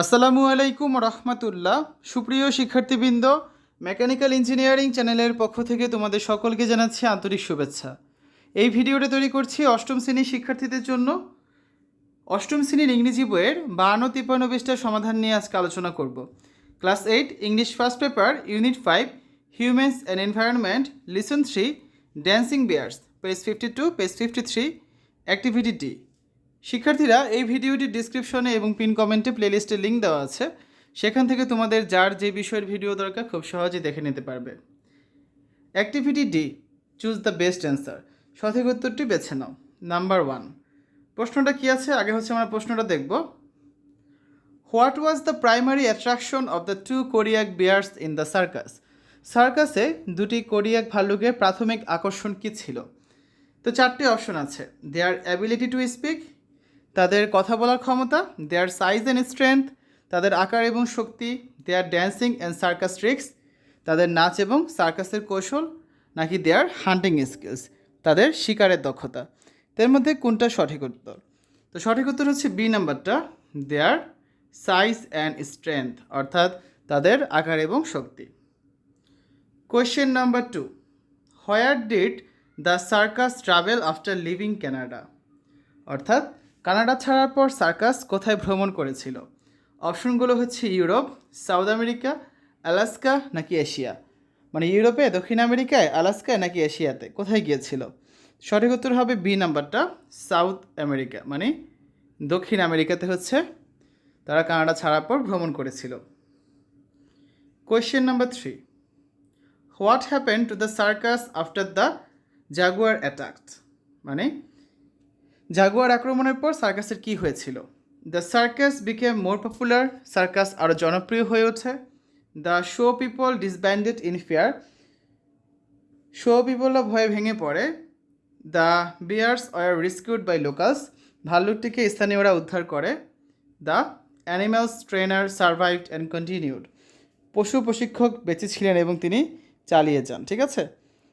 আসসালামু আলাইকুম রহমতুল্লাহ। সুপ্রিয় শিক্ষার্থীবৃন্দ, মেকানিক্যাল ইঞ্জিনিয়ারিং চ্যানেলের পক্ষ থেকে তোমাদের সকলকে জানাচ্ছি আন্তরিক শুভেচ্ছা। এই ভিডিওটা তৈরি করছি অষ্টম শ্রেণির শিক্ষার্থীদের জন্য। অষ্টম শ্রেণির ইংরেজি বইয়ের বাহান্ন, তিপ্পান্ন সমাধান নিয়ে আজকে আলোচনা করব। Class eight, English first paper, unit five, humans and environment, lesson three, dancing bears, page fifty two, page fifty three, activity D. শিক্ষার্থীরা এই ভিডিওটি ডিসক্রিপশনে এবং পিন কমেন্টে প্লেলিস্টের লিঙ্ক দেওয়া আছে। সেখান থেকে তোমাদের যার যে বিষয়ের ভিডিও দরকার খুব সহজে দেখে নিতে পারবে। Activity D choose the best answer সঠিক উত্তরটি বেছে নাও। নাম্বার ওয়ান প্রশ্নটা কী আছে? আগে হচ্ছে আমরা প্রশ্নটা দেখব। What was the primary attraction of the two Koryak bears in the circus সার্কাসে দুটি কোরিয়াক ভাল্লুকের প্রাথমিক আকর্ষণ কী ছিল? তো চারটি অপশন আছে। দেয়ার অ্যাবিলিটি টু স্পিক তাদের কথা বলার ক্ষমতা দেয়ার সাইজ অ্যান্ড স্ট্রেংথ তাদের আকার এবং শক্তি their dancing and circus tricks তাদের নাচ এবং সার্কাসের কৌশল, নাকি দেয়ার হান্টিং স্কিলস তাদের শিকারের দক্ষতা। এর মধ্যে কোনটা সঠিক উত্তর? তো সঠিক উত্তর হচ্ছে বি নাম্বারটা দেয়ার সাইজ অ্যান্ড স্ট্রেংথ অর্থাৎ তাদের আকার এবং শক্তি। Question number two where did the circus travel after leaving Canada অর্থাৎ কানাডা ছাড়ার পর সার্কাস কোথায় ভ্রমণ করেছিল? অপশনগুলো হচ্ছে ইউরোপ, সাউথ আমেরিকা, আলাস্কা নাকি এশিয়া? মানে ইউরোপে, দক্ষিণ আমেরিকায় আলাস্কায় নাকি এশিয়াতে? কোথায় গিয়েছিল? সঠিক উত্তর হবে বি নাম্বারটা, সাউথ আমেরিকা। মানে দক্ষিণ আমেরিকাতে হচ্ছে তারা কানাডা ছাড়ার পর ভ্রমণ করেছিল। Question number three what happen to the circus after the jaguar attack মানে জাগুয়ার আক্রমণের পর সার্কাসের কী হয়েছিল? The circus became more popular circus আরও জনপ্রিয় হয়ে ওঠে। The show people disbanded in fear show পিপলরা ভয়ে ভেঙে পড়ে। The bears were rescued by locals ভাল্লুকটিকে স্থানীয়রা উদ্ধার করে। The animals trainer survived and continued পশু প্রশিক্ষক বেঁচে ছিলেন এবং তিনি চালিয়ে যান, ঠিক আছে?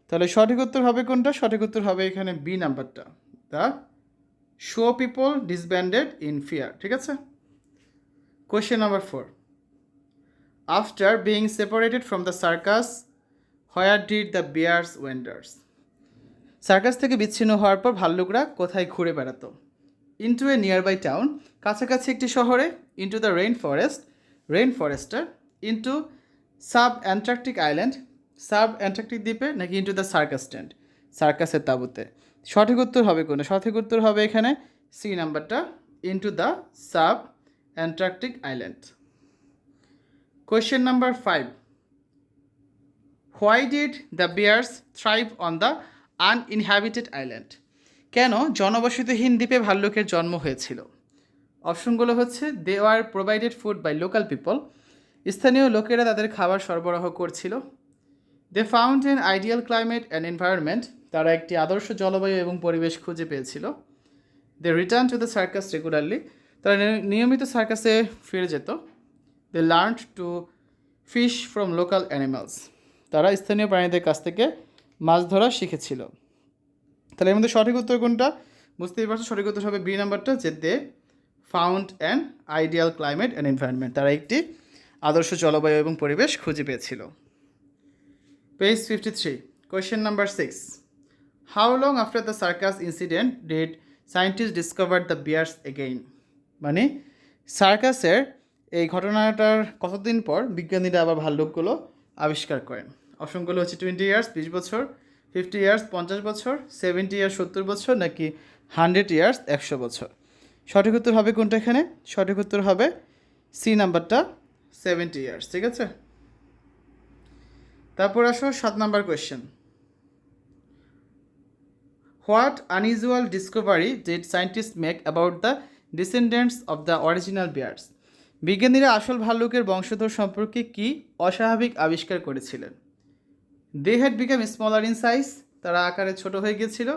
তাহলে সঠিক উত্তর হবে কোনটা? সঠিক উত্তর হবে এখানে বি নাম্বারটা the show people disbanded in fear ঠিক আছে? Question number four after being separated from the circus where did the bears wanders circus থেকে বিচ্ছিন্ন হওয়ার পর ভাল্লুকরা কোথায় ঘুরে বেড়াতো? Into a nearby town কাছাকাছি একটি শহরে into the rain forest rain Forster into sub Antarctic island sub Antarctic দ্বীপে, নাকি ইন্টু দ্য সার্কাস স্ট্যান্ড সার্কাসের তাঁবুতে? সঠিক উত্তর হবে কোনো সঠিক উত্তর হবে এখানে সি নাম্বারটা into the sub Antarctic island question number five why did the bears thrive on the uninhabited island কেন জনবসতিহীন দ্বীপে ভাল্লুকের জন্ম হয়েছিল? অপশনগুলো হচ্ছে they are provided food by local people স্থানীয় লোকেরা তাদের খাবার সরবরাহ করছিল। They found an ideal climate and environment তারা একটি আদর্শ জলবায়ু এবং পরিবেশ খুঁজে পেয়েছিল। They return to the circus regularly তারা নিয়মিত সার্কাসে ফিরে যেত। They learn to fish from local animals তারা স্থানীয় প্রাণীদের কাছ থেকে মাছ ধরা শিখেছিল। তাহলে এর মধ্যে সঠিক উত্তর কোনটা? বুঝতেই পারছ, সঠিক উত্তর হবে বি নাম্বারটা যে they found an ideal climate and environment তারা একটি আদর্শ জলবায়ু এবং পরিবেশ খুঁজে পেয়েছিল। Page fifty three question number six how long after the circus incident did scientist discover the bears again মানে সার্কাসের এই ঘটনাটার কতদিন পর বিজ্ঞানীরা আবার ভাল্লুকগুলো আবিষ্কার করেন? অপশনগুলো হচ্ছে টোয়েন্টি ইয়ার্স বিশ বছর ফিফটি ইয়ার্স পঞ্চাশ বছর সেভেন্টি ইয়ার্স সত্তর বছর নাকি হান্ড্রেড ইয়ার্স একশো বছর? সঠিক উত্তর হবে কোনটা এখানে? সঠিক উত্তর হবে সি নাম্বারটা সেভেন্টি ইয়ার্স ঠিক আছে? তারপর আসো সাত number question what unusual discovery did scientist make about the descendants of the original bears? বিজ্ঞানীরা আসল ভাল্লুকের বংশধর সম্পর্কে কি অস্বাভাবিক আবিষ্কার করেছিলেন? They had become smaller in size তারা আকারে ছোট হয়ে গিয়েছিল।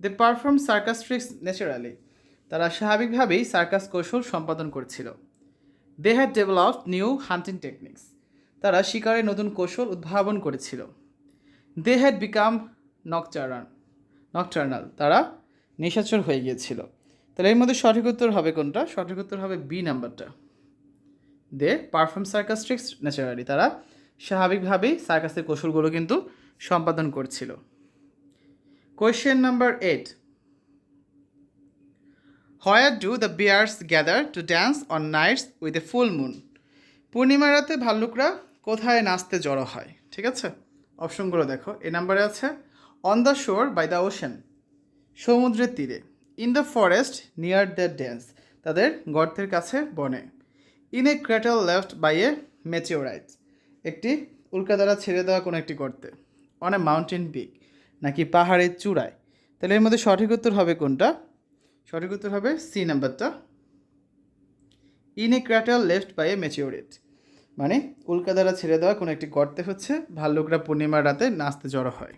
They perform circus tricks naturally তারা স্বাভাবিকভাবেই সার্কাস কৌশল সম্পাদন করেছিল। They had developed new hunting techniques তারা শিকারে নতুন কৌশল উদ্ভাবন করেছিল। They had become nocturnal nocturnal তারা নিশাচর হয়ে গিয়েছিল। তাহলে এর মধ্যে সঠিক উত্তর হবে কোনটা? সঠিক উত্তর হবে বি নাম্বারটা। দে পারফর্ম সার্কাস্ট্রিক্স ন্যাচারালি তারা স্বাভাবিকভাবেই সার্কাসের কৌশলগুলো কিন্তু সম্পাদন করছিল। Question number eight where do the bears gather to dance on nights with a full moon পূর্ণিমা রাতে ভাল্লুকরা কোথায় নাচতে জড়ো হয়? ঠিক আছে? অপশনগুলো দেখো। এ নাম্বারে আছে on the shore by the ocean সমুদ্রের তীরে in the forest near the dance তাদের গর্তের কাছে বনে in a crater left by a meteorite একটি উল্কা দ্বারা ছেড়ে দেওয়া কোনো একটি গর্তে অন এ মাউন্টেন পিক নাকি পাহাড়ের চূড়ায়। তাহলে এর মধ্যে সঠিক উত্তর হবে কোনটা? সঠিক উত্তর হবে সি নাম্বারটা। In a crater left by a meteorite মানে উল্কা দ্বারা ছেড়ে দেওয়া কোনো একটি গর্তে হচ্ছে, ভাল্লুকরা পূর্ণিমার রাতে নাচতে জড়ো হয়।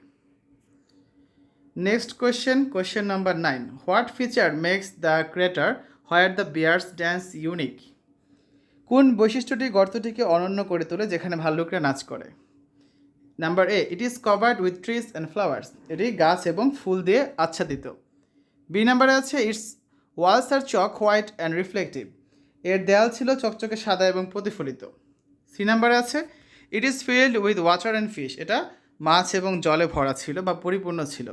Next question question number nine what feature makes the crater where the bears dance unique কোন বৈশিষ্ট্যটি গর্তটিকে অনন্য করে তোলে যেখানে ভাল্লুকরা নাচ করে? Number A it is covered with trees and flowers এটি গাছ এবং ফুল দিয়ে আচ্ছাদিত। বি নাম্বারে আছে its walls are chalk white and reflective এর দেয়াল ছিল চকচকে সাদা এবং প্রতিফলিত। সি নাম্বারে আছে it is filled with water and fish এটা মাছ এবং জলে ভরা ছিল বা পরিপূর্ণ ছিল।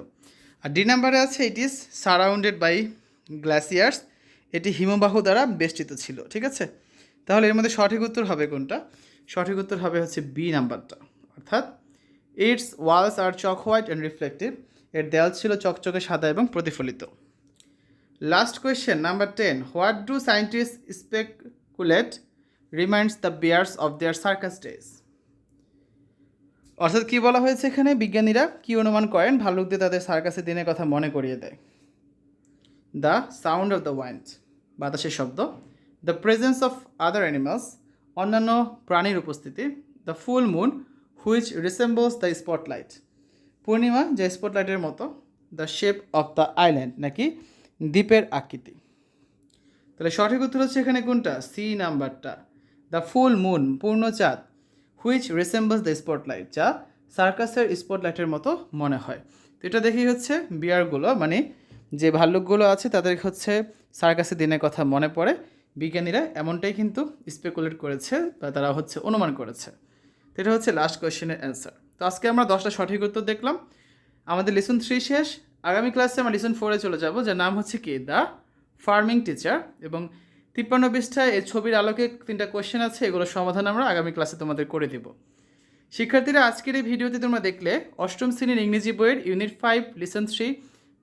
আর ডি নাম্বারে আছে it is surrounded by glaciers এটি হিমবাহ দ্বারা বেষ্টিত ছিল, ঠিক আছে? তাহলে এর মধ্যে সঠিক উত্তর হবে কোনটা? সঠিক উত্তর হবে হচ্ছে বি নাম্বারটা। অর্থাৎ its walls are chalk white and reflective এর দেয়াল ছিল চকচকে সাদা এবং প্রতিফলিত। Last question number ten what do scientist speculate reminds the bears of their circus days অর্থাৎ কি বলা হয়েছে এখানে? বিজ্ঞানীরা কী অনুমান করেন? ভাল্লুকদের তাদের সার্কাসের দিনের কথা মনে করিয়ে দেয়। The sound of the wind বাতাসের শব্দ। The presence of other animals অন্যান্য প্রাণীর উপস্থিতি। The full moon which resembles the spotlight পূর্ণিমা, যে স্পটলাইটের মতো। The shape of the island নাকি দ্বীপের আকৃতি। তাহলে সঠিক উত্তর হচ্ছে এখানে কোনটা? সি নাম্বারটা দ্য ফুল মুন পূর্ণ চাঁদ। হুইচ রিসেম্বলস দ্য স্পটলাইট যা সার্কাসের স্পটলাইটের মতো মনে হয়। তো এটা দেখি হচ্ছে বিয়ারগুলো মানে যে ভাল্লুকগুলো আছে, তাদের হচ্ছে সার্কাসের দিনের কথা মনে পড়ে। বিজ্ঞানীরা এমনটাই কিন্তু স্পেকুলেট করেছে বা তারা হচ্ছে অনুমান করেছে। তো এটা হচ্ছে লাস্ট কোয়েশ্চেনের অ্যান্সার তো আজকে আমরা দশটা সঠিক উত্তর দেখলাম। আমাদের লিসন থ্রি শেষ। আগামী ক্লাসে আমরা লিসন ফোরে চলে যাব, যার নাম হচ্ছে কি? দ্য ফার্মিং টিচার এবং তিপ্পান্ন পৃষ্ঠায় এই ছবির আলোকে তিনটা কোয়েশ্চেন আছে, এগুলোর সমাধান আমরা আগামী ক্লাসে তোমাদের করে দিব। শিক্ষার্থীরা, আজকের এই ভিডিওতে তোমরা দেখলে, অষ্টম শ্রেণির ইংরেজি বইয়ের unit five lesson three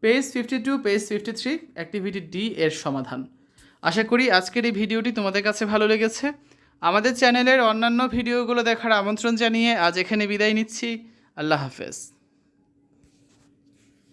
page fifty two page fifty three activity D এর সমাধান। আশা করি আজকের এই ভিডিওটি তোমাদের কাছে ভালো লেগেছে। আমাদের চ্যানেলের অন্যান্য ভিডিওগুলো দেখার আমন্ত্রণ জানিয়ে আজ এখানে বিদায় নিচ্ছি। আল্লাহ হাফেজ।